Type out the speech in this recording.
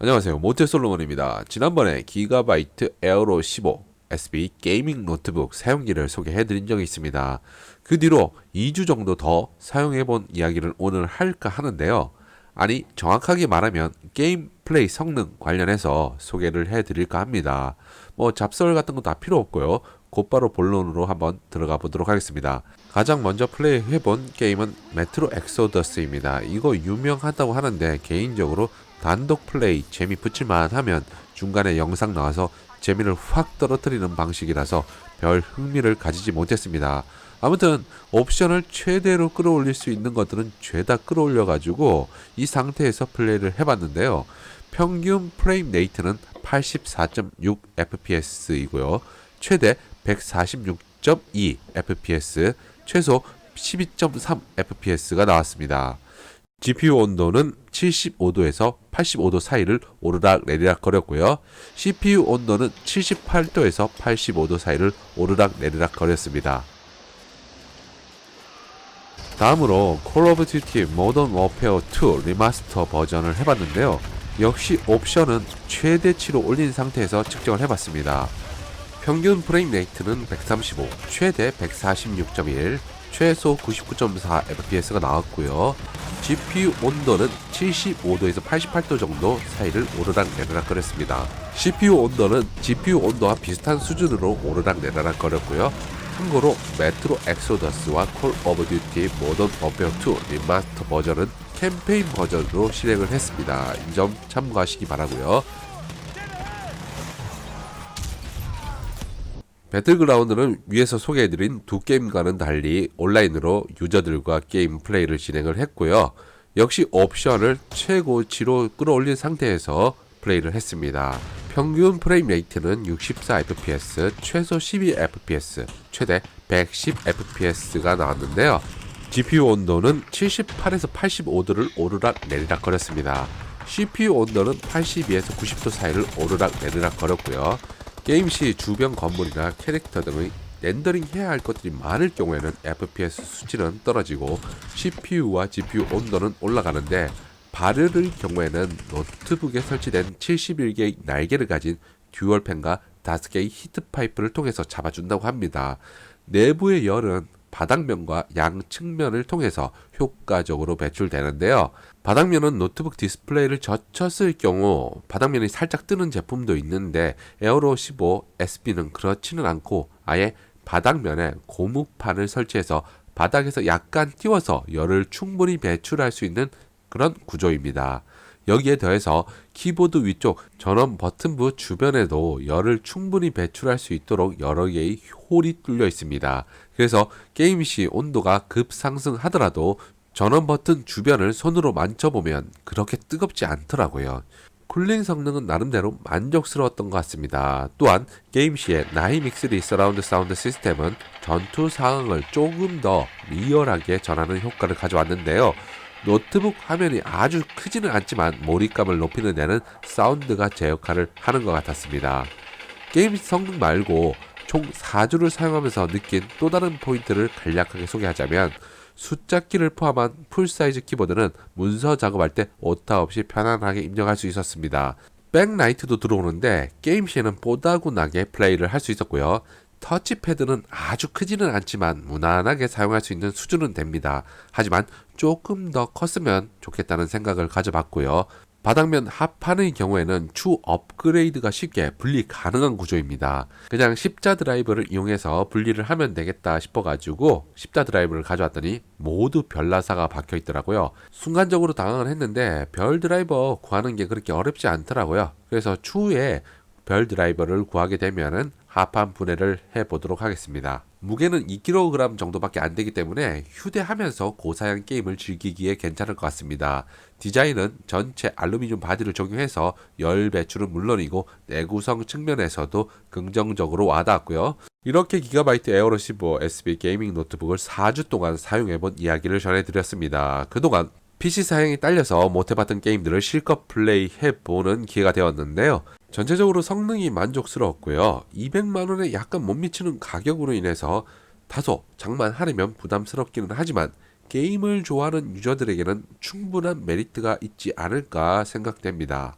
안녕하세요. 모태솔로몬입니다. 지난번에 기가바이트 에어로 15 SB 게이밍 노트북 사용기를 소개해드린 적이 있습니다. 그 뒤로 2주 정도 더 사용해본 이야기를 오늘 할까 하는데요. 아니, 정확하게 말하면 게임 플레이 성능 관련해서 소개를 해드릴까 합니다. 뭐 잡설 같은 거다 필요 없고요. 곧바로 본론으로 한번 들어가 보도록 하겠습니다. 가장 먼저 플레이해본 게임은 메트로 엑소더스입니다. 이거 유명하다고 하는데 개인적으로 단독 플레이 재미 붙일만 하면 중간에 영상 나와서 재미를 확 떨어뜨리는 방식이라서 별 흥미를 가지지 못했습니다. 아무튼 옵션을 최대로 끌어올릴 수 있는 것들은 죄다 끌어올려 가지고 이 상태에서 플레이를 해봤는데요. 평균 프레임 레이트는 84.6 fps이고요. 최대 146.2 fps, 최소 12.3 fps가 나왔습니다. GPU 온도는 75도에서 85도 사이를 오르락 내리락 거렸고요. CPU 온도는 78도에서 85도 사이를 오르락 내리락 거렸습니다. 다음으로 Call of Duty Modern Warfare 2 리마스터 버전을 해봤는데요. 역시 옵션은 최대치로 올린 상태에서 측정을 해봤습니다. 평균 프레임 레이트는 135, 최대 146.1, 최소 99.4 fps가 나왔고요. GPU 온도는 75도에서 88도 정도 사이를 오르락 내리락 거렸습니다. CPU 온도는 GPU 온도와 비슷한 수준으로 오르락 내리락 거렸고요. 참고로 메트로 엑소더스와 콜 오브 듀티 모던 워페어 2 리마스터 버전은 캠페인 버전으로 실행을 했습니다. 이 점 참고하시기 바라고요. 배틀그라운드는 위에서 소개해드린 두 게임과는 달리 온라인으로 유저들과 게임 플레이를 진행을 했고요. 역시 옵션을 최고치로 끌어올린 상태에서 플레이를 했습니다. 평균 프레임 레이트는 64fps, 최소 12fps, 최대 110fps가 나왔는데요. GPU 온도는 78에서 85도를 오르락 내리락 거렸습니다. CPU 온도는 82에서 90도 사이를 오르락 내리락 거렸고요. 게임 시 주변 건물이나 캐릭터 등의 렌더링 해야 할 것들이 많을 경우에는 FPS 수치는 떨어지고 CPU와 GPU 온도는 올라가는데 발열의 경우에는 노트북에 설치된 71개의 날개를 가진 듀얼팬과 5개의 히트파이프를 통해서 잡아준다고 합니다. 내부의 열은 바닥면과 양 측면을 통해서 효과적으로 배출되는데요. 바닥면은 노트북 디스플레이를 젖혔을 경우 바닥면이 살짝 뜨는 제품도 있는데 에어로 15 SB는 그렇지는 않고 아예 바닥면에 고무판을 설치해서 바닥에서 약간 띄워서 열을 충분히 배출할 수 있는 그런 구조입니다. 여기에 더해서 키보드 위쪽 전원 버튼부 주변에도 열을 충분히 배출할 수 있도록 여러 개의 홀이 뚫려 있습니다. 그래서 게임 시 온도가 급상승하더라도 전원 버튼 주변을 손으로 만져보면 그렇게 뜨겁지 않더라고요. 쿨링 성능은 나름대로 만족스러웠던 것 같습니다. 또한 게임 시의 나이믹스리 서라운드 사운드 시스템은 전투 상황을 조금 더 리얼하게 전하는 효과를 가져왔는데요. 노트북 화면이 아주 크지는 않지만 몰입감을 높이는 데는 사운드가 제 역할을 하는 것 같았습니다. 게임 성능 말고 총 4주를 사용하면서 느낀 또 다른 포인트를 간략하게 소개하자면 숫자키를 포함한 풀사이즈 키보드는 문서 작업할 때 오타 없이 편안하게 입력할 수 있었습니다. 백라이트도 들어오는데 게임 시에는 뽀다구나게 플레이를 할 수 있었고요. 터치패드는 아주 크지는 않지만 무난하게 사용할 수 있는 수준은 됩니다. 하지만 조금 더 컸으면 좋겠다는 생각을 가져봤고요. 바닥면 합판의 경우에는 추 업그레이드가 쉽게 분리 가능한 구조입니다. 그냥 십자 드라이브를 이용해서 분리를 하면 되겠다 싶어가지고 십자 드라이브를 가져왔더니 모두 별나사가 박혀 있더라고요. 순간적으로 당황을 했는데 별 드라이버 구하는 게 그렇게 어렵지 않더라고요. 그래서 추후에 별 드라이버를 구하게 되면은 하판 분해를 해 보도록 하겠습니다. 무게는 2kg 정도밖에 안 되기 때문에 휴대하면서 고사양 게임을 즐기기에 괜찮을 것 같습니다. 디자인은 전체 알루미늄 바디를 적용해서 열 배출은 물론이고 내구성 측면에서도 긍정적으로 와닿았고요. 이렇게 기가바이트 에어로 15 SB 게이밍 노트북을 4주 동안 사용해본 이야기를 전해드렸습니다. 그동안 PC 사양이 딸려서 못해봤던 게임들을 실컷 플레이해보는 기회가 되었는데요. 전체적으로 성능이 만족스러웠고요. 200만 원에 약간 못 미치는 가격으로 인해서 다소 장만 하려면 부담스럽기는 하지만 게임을 좋아하는 유저들에게는 충분한 메리트가 있지 않을까 생각됩니다.